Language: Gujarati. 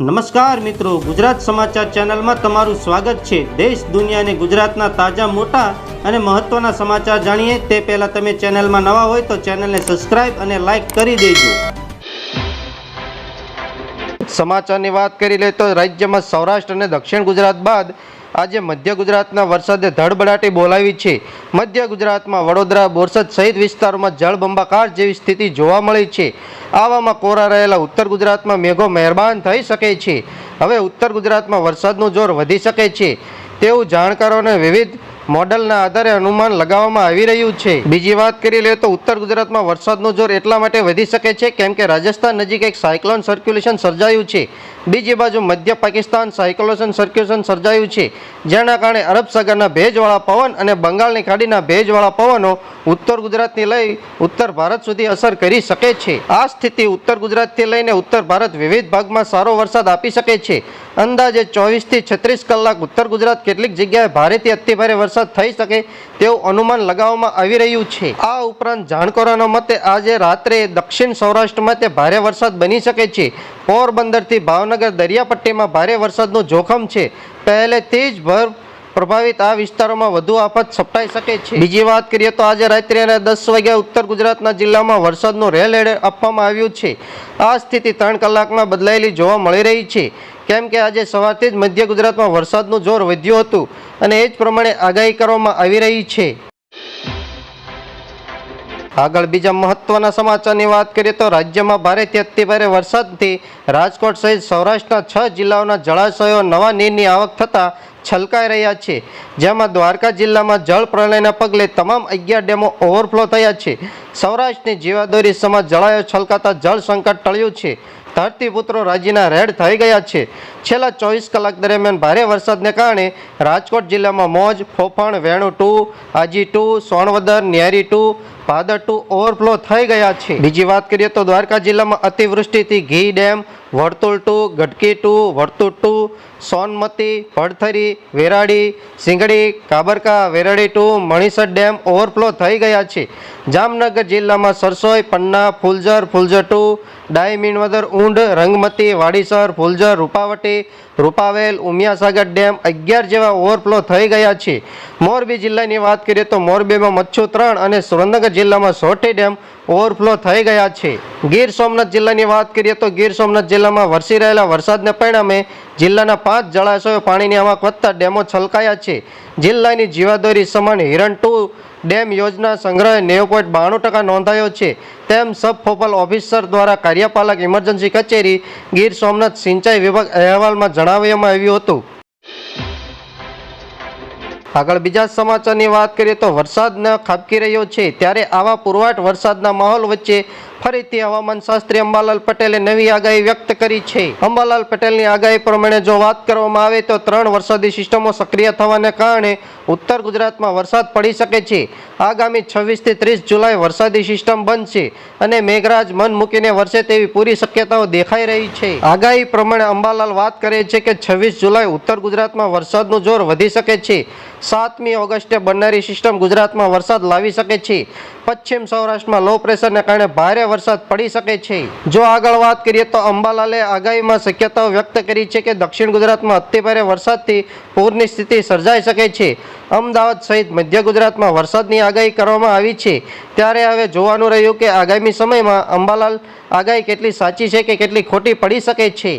નમસ્કાર મિત્રો, ગુજરાત સમાચાર ચેનલમાં તમારું સ્વાગત છે. દેશ દુનિયાને ગુજરાતના તાજા, મોટા અને મહત્વના સમાચાર જાણીએ. તે પહેલાં તમે ચેનલમાં નવા હોય તો ચેનલને સબસ્ક્રાઇબ અને લાઇક કરી દેજો. સમાચારની વાત કરી લે તો રાજ્યમાં સૌરાષ્ટ્ર અને દક્ષિણ ગુજરાત બાદ આજે મધ્ય ગુજરાતના વરસાદે ધડબડાટી બોલાવી છે. મધ્ય ગુજરાતમાં વડોદરા, બોરસદ સહિત વિસ્તારોમાં જળબંબાકાર જેવી સ્થિતિ જોવા મળી છે. આવામાં કોરા રહેલા ઉત્તર ગુજરાતમાં મેઘો મહેરબાન થઈ શકે છે. હવે ઉત્તર ગુજરાતમાં વરસાદનું જોર વધી શકે છે. તેવું જાણકારોને વિવિધ મોડલના આધારે અનુમાન લગાવવામાં આવી રહ્યું છે. બીજી વાત કરી લે તો ઉત્તર ગુજરાતમાં વરસાદનું જોર એટલા માટે વધી શકે છે કેમ કે રાજસ્થાન નજીક એક સાયક્લોન સર્ક્યુલેશન સર્જાયું છે. બીજી બાજુ મધ્ય પાકિસ્તાન સાયક્લોન સર્ક્યુલેશન સર્જાયું છે. જેના કારણે અરબ સાગરના ભેજવાળા પવન અને બંગાળની ખાડીના ભેજવાળા પવનો ઉત્તર ગુજરાતથી લઈ ઉત્તર ભારત સુધી અસર કરી શકે છે. આ સ્થિતિ ઉત્તર ગુજરાતથી લઈને ઉત્તર ભારત વિવિધ ભાગમાં સારો વરસાદ આપી શકે છે. અંદાજે ચોવીસથી છત્રીસ કલાક ઉત્તર ગુજરાત કેટલીક જગ્યાએ ભારેથી અતિભારે વરસાદ થઈ શકે તેવું અનુમાન લગાવવામાં આવી રહ્યું છે. આ ઉપરાંત જાણકારોના મતે આજે રાત્રે દક્ષિણ સૌરાષ્ટ્રમાં તે ભારે વરસાદ બની શકે છે. પોરબંદરથી ભાવનગર દરિયાપટ્ટીમાં ભારે વરસાદનું જોખમ છે. પહેલેથી જ ભર પ્રભાવિત આ વિસ્તારોમાં વધુ આફત સપટાઈ શકે છે. બીજી વાત કરીએ તો આજે રાત્રે અને દસ વાગ્યા ઉત્તર ગુજરાતના જિલ્લામાં વરસાદનું રેલ એલર્ટ આપવામાં આવ્યું છે. આ સ્થિતિ ત્રણ કલાકમાં બદલાયેલી જોવા મળી રહી છે. કેમ કે આજે સવારથી જ મધ્ય ગુજરાતમાં વરસાદનું જોર વધ્યું હતું અને એ જ પ્રમાણે આગાહી કરવામાં આવી રહી છે. આગળ બીજા મહત્વના સમાચારની વાત કરીએ તો રાજ્યમાં ભારેથી અતિભારે વરસાદથી રાજકોટ સહિત સૌરાષ્ટ્રના છ જિલ્લાઓના જળાશયો નવા નીરની આવક થતાં છલકાઈ રહ્યા છે. જેમાં દ્વારકા જિલ્લામાં જળ પ્રલયના પગલે તમામ અગિયાર ડેમો ઓવરફ્લો થયા છે. સૌરાષ્ટ્રની જીવાદોરી સમાજ જળાયો છલકાતા જળ સંકટ ટળ્યું છે. ધરતીપુત્રો રાજ્યના રેડ થઈ ગયા છે. છેલ્લા ચોવીસ કલાક દરમિયાન ભારે વરસાદને કારણે રાજકોટ જિલ્લામાં Moj, Phophan, Venu two, Aji two, Sonvadar, Nyari two, Bhadar two overflow થઈ ગયા છે. બીજી વાત કરીએ તો દ્વારકા જિલ્લામાં અતિવૃષ્ટિથી Ghi dam, Vartu two Gatki two, Vartu two, Sonmati, Bhadthari, Veradi, Singdi, Kabarka, Veradi two, Manisar dam overflow થઈ ગયા છે. જામનગર જિલ્લામાં સરસોઈ, પન્ના, ફુલઝર ફુલઝર ટુ, ડાઈ, મીણવદર ઊંઢ રંગમતી, વાડીસર, ફુલઝર, રૂપાવટી, રૂપાવેલ, ઉમિયાસાગર ડેમ અગિયાર જેવા ઓવરફ્લો થઈ ગયા છે. મોરબી જિલ્લાની વાત કરીએ તો મોરબીમાં મચ્છુ ત્રણ અને સુરેન્દ્રનગર જિલ્લામાં સોટી ડેમ ઓવરફ્લો થઈ ગયા છે. ગીર સોમનાથ જિલ્લાની વાત કરીએ તો ગીર સોમનાથ જિલ્લામાં વરસી રહેલા વરસાદને પરિણામે જિલ્લાના પાંચ જળાશયો પાણીની આવક વધતા ડેમો છલકાયા છે. જિલ્લાની જીવાદોરી સમાન હિરણ ટુ ડેમ યોજના સંગ્રહ નેવું પોઈન્ટ બાણું ટકા નોંધાયો છે. તેમ સબ ફોપલ ઓફિસર દ્વારા કાર્યપાલક ઇમરજન્સી કચેરી ગીર સોમનાથ સિંચાઈ વિભાગ અહેવાલમાં જણાવવામાં આવ્યું હતું. આગળ બીજા સમાચારની વાત કરીએ તો વરસાદ ખાબકી રહ્યો છે, ત્યારે આવા પુરવાટ વરસાદના માહોલ વચ્ચે ફરીથી હવામાન શાસ્ત્રી અંબાલાલ પટેલે નવી આગાહી વ્યક્ત કરી છે. અંબાલાલ પટેલની આગાહી પ્રમાણે જો વાત કરવામાં આવે તો ત્રણ વરસાદી સિસ્ટમો સક્રિય થવાને કારણે ઉત્તર ગુજરાતમાં વરસાદ પડી શકે છે. આગામી છવ્વીસથી ત્રીસ જુલાઈ વરસાદી સિસ્ટમ બનશે અને મેઘરાજ મન મૂકીને વરસે તેવી પૂરી શક્યતાઓ દેખાઈ રહી છે. આગાહી પ્રમાણે અંબાલાલ વાત કરે છે કે છવ્વીસ જુલાઈ ઉત્તર ગુજરાતમાં વરસાદનું જોર વધી શકે છે. સાતમી ઓગસ્ટે બનનારી સિસ્ટમ ગુજરાતમાં વરસાદ લાવી શકે છે. પશ્ચિમ સૌરાષ્ટ્રમાં લો પ્રેશરને કારણે ભારે વરસાદ પડી શકે છે. જો આગળ વાત કરીએ તો અંબાલાલે આગાહીમાં શક્યતાઓ વ્યક્ત કરી છે કે દક્ષિણ ગુજરાતમાં અતિભારે વરસાદથી પૂરની સ્થિતિ સર્જાઈ શકે છે. અમદાવાદ સહિત મધ્ય ગુજરાતમાં વરસાદની આગાહી કરવામાં આવી છે. ત્યારે હવે જોવાનું રહ્યું કે આગામી સમયમાં અંબાલાલ આગાહી કેટલી સાચી છે કે કેટલી ખોટી પડી શકે છે.